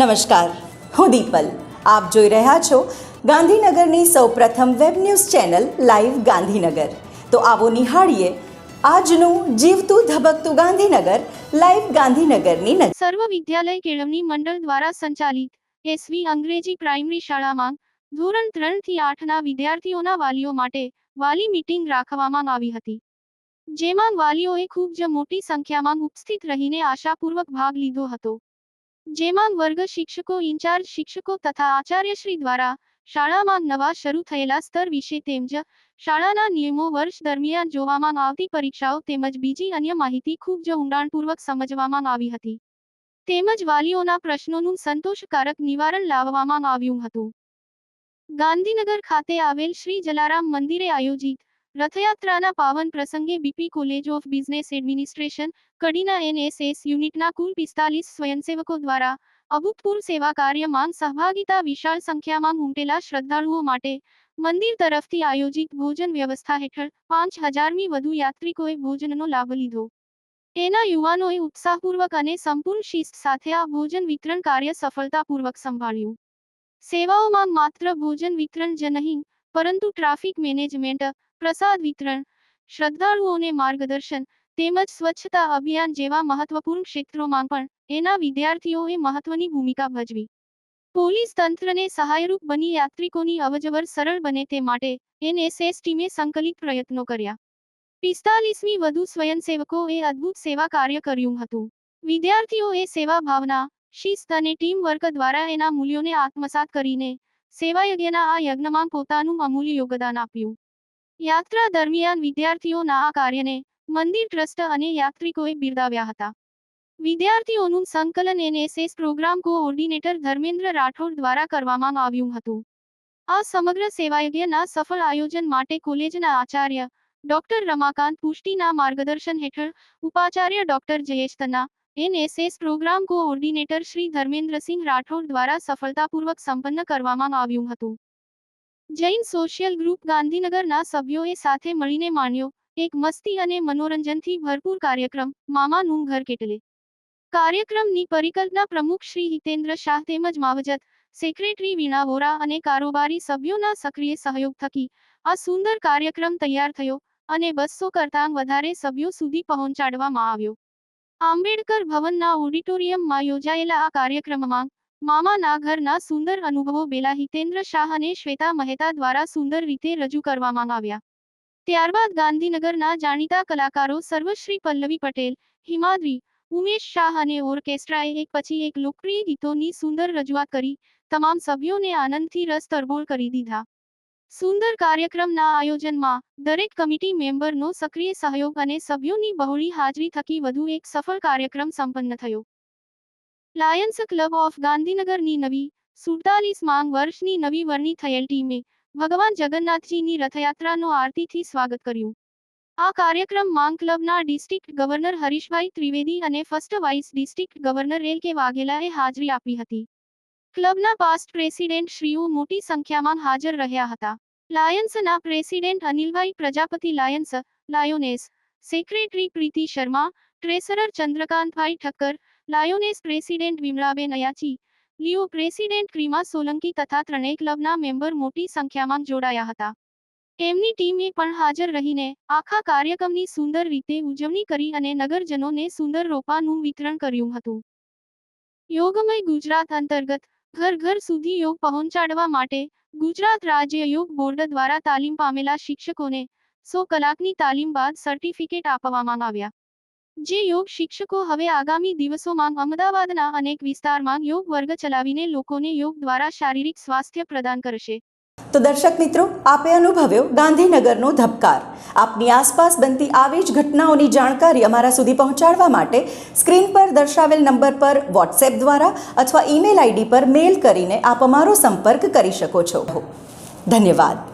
નમસ્કાર. હું દીપલ. આપ જોઈ રહ્યા છો ગાંધીનગરની સૌપ્રથમ web news channel live Gandhinagar. તો આવો નિહાળીએ આજનું જીવતું ધબકતું ગાંધીનગર લાઈવ ગાંધીનગરની નજર. સર્વ વિદ્યાલય કેળવણી મંડળ દ્વારા સંચાલિત એસવી અંગ્રેજી પ્રાઇમરી શાળામાં ધોરણ ત્રણથી આઠના વિદ્યાર્થીઓના વાલીઓ માટે વાલી મીટિંગ રાખવામાં આવી હતી. જેમાં વાલીઓએ ખૂબ જ મોટી સંખ્યામાં ઉપસ્થિત રહીને આશાપૂર્વક ભાગ લીધો હતો. જેમાં વર્ગ શિક્ષકો, ઇન્ચાર્જ શિક્ષકો તથા આચાર્યશ્રી દ્વારા શાળામાં નવા શરૂ થયેલા સ્તર વિશે તેમજ શાળાના નિયમો વર્ષ દરમિયાન જોવામાં આવતી પરીક્ષાઓ તેમજ બીજી અન્ય માહિતી ખૂબ જ ઊંડાણપૂર્વક સમજવામાં આવી હતી. તેમજ વાલીઓના પ્રશ્નોનું સંતોષકારક નિવારણ લાવવામાં આવ્યું હતું. ગાંધીનગર ખાતે આવેલ શ્રી જલારામ મંદિરે આયોજિત રથયાત્રાના પાવન પ્રસંગે BP college of business administration, કડીના NSS યુનિટના કુલ પિસ્તાલીસ સ્વયંસેવકો દ્વારા અભૂતપૂર્વ સેવા કાર્યમાં સહભાગિતા વિશાળ સંખ્યામાં ઉમટેલા શ્રદ્ધાળુઓ માટે મંદિર તરફથી આયોજિત ભોજન વ્યવસ્થા હેઠળ પાંચ હજારમી વધુ યાત્રિકોએ ભોજનનો લાભ લીધો. એના યુવાનોએ ઉત્સાહપૂર્વક અને સંપૂર્ણ શિસ્ત સાથે આ ભોજન વિતરણ કાર્ય સફળતાપૂર્વક સંભાળ્યું. સેવાઓમાં માત્ર ભોજન વિતરણ જ નહીં, પરંતુ ટ્રાફિક મેનેજમેન્ટ પ્રસાદ વિતરણ, શ્રદ્ધાળુઓને માર્ગદર્શન તેમજ સ્વચ્છતા અભિયાન જેવા મહત્વપૂર્ણ ક્ષેત્રોમાં પણ એના વિદ્યાર્થીઓએ મહત્વની ભૂમિકા ભજવી. પોલીસ તંત્રને સહાયરૂપ બની યાત્રિકોની અવજવર સરળ બને તે માટે એનએસએસ ટીમે સંકલિત પ્રયત્નો કર્યા. પિસ્તાલીસમી વધુ સ્વયંસેવકોએ અદ્ભુત સેવા કાર્ય કર્યું હતું. વિદ્યાર્થીઓએ સેવા ભાવના, શિસ્ત અને ટીમ વર્ક દ્વારા એના મૂલ્યોને આત્મસાત કરીને સેવાયજ્ઞના આ યજ્ઞમાં પોતાનું અમૂલ્ય યોગદાન આપ્યું. યાત્રા દરમિયાન વિદ્યાર્થીઓના આ કાર્યને મંદિર ટ્રસ્ટ અને યાત્રિકોએ બિરદાવ્યા હતા. વિદ્યાર્થીઓનું સંકલન NSS programme coordinator Dharmendra Rathod દ્વારા કરવામાં આવ્યું હતું. આ સમગ્ર સેવાયજ્ઞના સફળ આયોજન માટે કોલેજના આચાર્ય ડોક્ટર રમાકાંત પુષ્ટિના માર્ગદર્શન હેઠળ ઉપાચાર્ય doctor Jayesh Tanna NSS programme coordinator Shri Dharmendrasinh Rathod દ્વારા સફળતાપૂર્વક સંપન્ન કરવામાં આવ્યું હતું. જૈન સોશિયલ ગ્રુપ ગાંધીનગરના સભ્યોએ સાથે મળીને માણ્યો એક મસ્તી અને મનોરંજનથી ભરપૂર કાર્યક્રમ, મામાનું ઘર કેટલે? કાર્યક્રમની પરિકલ્પના પ્રમુખ શ્રી હિતેન્દ્ર શાહ તેમજ માવજત, સેક્રેટરી વીણા વોરા અને કારોબારી સભ્યોના સક્રિય સહયોગ થકી આ સુંદર કાર્યક્રમ તૈયાર થયો અને બસો કરતાં વધારે સભ્યો સુધી પહોંચાડવામાં આવ્યો. આંબેડકર ભવનના ઓડિટોરિયમમાં યોજાયેલા આ કાર્યક્રમમાં મામાના ઘરના સુંદર અનુભવો બેલા હિતેન્દ્ર શાહ અને શ્વેતા મહેતા દ્વારા સુંદર રીતે રજૂ કરવામાં આવ્યા. ત્યારબાદ ગાંધીનગરના જાણીતા કલાકારો સર્વશ્રી પલ્લવી પટેલ, હિમાદ્રી, ઉમેશ શાહ અને ઓર્કેસ્ટ્રાએ એક પછી એક લોકપ્રિય ગીતોની સુંદર રજૂઆત કરી, તમામ સભ્યોને આનંદથી રસ તરબોળ કરી દીધા. સુંદર કાર્યક્રમના આયોજનમાં દરેક કમિટી મેમ્બરનો સક્રિય સહયોગ અને સભ્યોની બહોળી હાજરી થકી વધુ એક સફળ કાર્યક્રમ સંપન્ન થયો. લાયન્સ ક્લબ ઓફ ગાંધીનગરની નવી સુડતાલીસ માંગ વર્ષની નવી વરણી થયેલ ટીમે ભગવાન જગન્નાથજીની રથયાત્રાનો આરતીથી સ્વાગત કર્યું. આ કાર્યક્રમ માંગ ક્લબના ડિસ્ટ્રિક્ટ ગવર્નર હરીશભાઈ ત્રિવેદી અને first vice district governor L K વાઘેલાએ હાજરી આપી હતી. ક્લબના પાસ્ટ પ્રેસિડેન્ટ શ્રીઓ મોટી સંખ્યામાં હાજર રહ્યા હતા. લાયન્સના president Anilbhai Prajapati Lions, Lioness, secretary Priti Sharma, treasurer Chandrakantbhai Thakkar Lioness president Vimlaben Ayachi, Leo president Krima Solanki તથા ત્રણેય ક્લબના મેમ્બર મોટી સંખ્યામાં જોડાયા હતા. એમની ટીમે પણ હાજર રહીને આખા કાર્યક્રમની સુંદર રીતે ઉજવણી કરી અને નગરજનોને સુંદર રોપાનું વિતરણ કર્યું હતું. યોગમય ગુજરાત અંતર્ગત ઘર ઘર સુધી યોગ પહોંચાડવા માટે ગુજરાત રાજ્ય યોગ બોર્ડ દ્વારા તાલીમ પામેલા શિક્ષકોને સો કલાકની તાલીમ બાદ સર્ટિફિકેટ આપવામાં આવ્યા. જે યોગ શિક્ષકો હવે આગામી દિવસોમાં અમદાવાદના અનેક વિસ્તારમાં યોગ વર્ગ ચલાવીને લોકોને યોગ દ્વારા શારીરિક સ્વાસ્થ્ય પ્રદાન કરશે. તો દર્શક મિત્રો, આપે અનુભવ્યો ગાંધીનગરનો ધબકાર. આપની આસપાસ બનતી આવી જ ઘટનાઓની જાણકારી અમારા સુધી પહોંચાડવા માટે સ્ક્રીન પર દર્શાવેલ નંબર પર વોટ્સએપ દ્વારા અથવા ઈમેલ આઈડી પર મેલ કરીને આપ અમારો સંપર્ક કરી શકો છો. ધન્યવાદ.